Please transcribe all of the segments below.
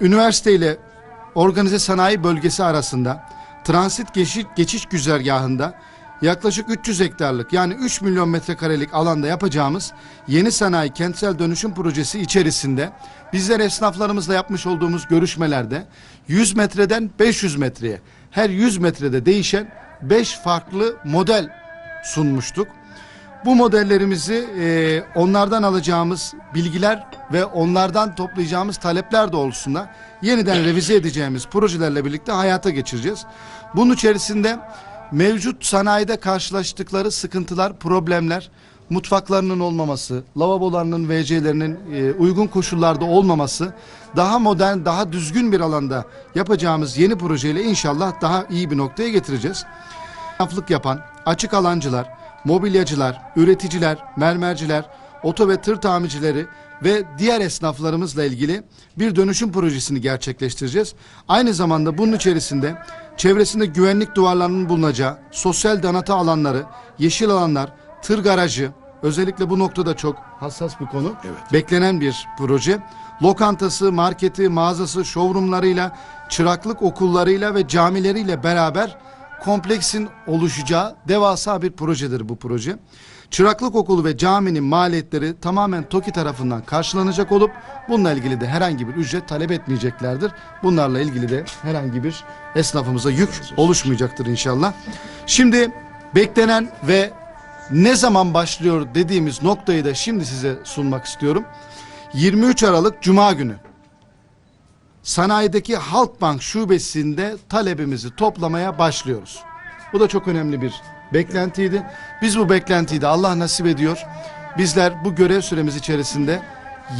üniversite ile organize sanayi bölgesi arasında transit geçiş, geçiş güzergahında yaklaşık 300 hektarlık yani 3 milyon metrekarelik alanda yapacağımız yeni sanayi kentsel dönüşüm projesi içerisinde bizler esnaflarımızla yapmış olduğumuz görüşmelerde 100 metreden 500 metreye her 100 metrede değişen 5 farklı model sunmuştuk. Bu modellerimizi e, onlardan alacağımız bilgiler ve onlardan toplayacağımız talepler doğrultusunda yeniden revize edeceğimiz projelerle birlikte hayata geçireceğiz. Bunun içerisinde mevcut sanayide karşılaştıkları sıkıntılar, problemler, mutfaklarının olmaması, lavabolarının, WC'lerinin e, uygun koşullarda olmaması, daha modern, daha düzgün bir alanda yapacağımız yeni projeyle inşallah daha iyi bir noktaya getireceğiz. Esnaflık yapan açık alancılar, mobilyacılar, üreticiler, mermerciler, oto ve tır tamircileri ve diğer esnaflarımızla ilgili bir dönüşüm projesini gerçekleştireceğiz. Aynı zamanda bunun içerisinde çevresinde güvenlik duvarlarının bulunacağı sosyal donatı alanları, yeşil alanlar, tır garajı, özellikle bu noktada çok hassas bir konu. Beklenen bir proje. Lokantası, marketi, mağazası, showroomlarıyla, çıraklık okullarıyla ve camileriyle beraber kompleksin oluşacağı devasa bir projedir bu proje. Çıraklık okulu ve caminin maliyetleri tamamen TOKİ tarafından karşılanacak olup bununla ilgili de herhangi bir ücret talep etmeyeceklerdir. Bunlarla ilgili de herhangi bir esnafımıza yük oluşmayacaktır inşallah. Şimdi beklenen ve ne zaman başlıyor dediğimiz noktayı da şimdi size sunmak istiyorum. 23 Aralık Cuma günü sanayideki Halkbank şubesinde talebimizi toplamaya başlıyoruz. Bu da çok önemli bir beklentiydi. Biz bu beklentiyi de Allah nasip ediyor. Bizler bu görev süremiz içerisinde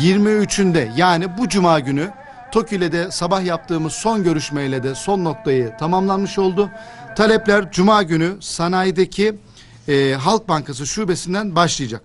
23'ünde yani bu cuma günü TOKİ'yle de sabah yaptığımız son görüşmeyle de son noktayı tamamlanmış oldu. Talepler cuma günü sanayideki e, Halk Bankası şubesinden başlayacak.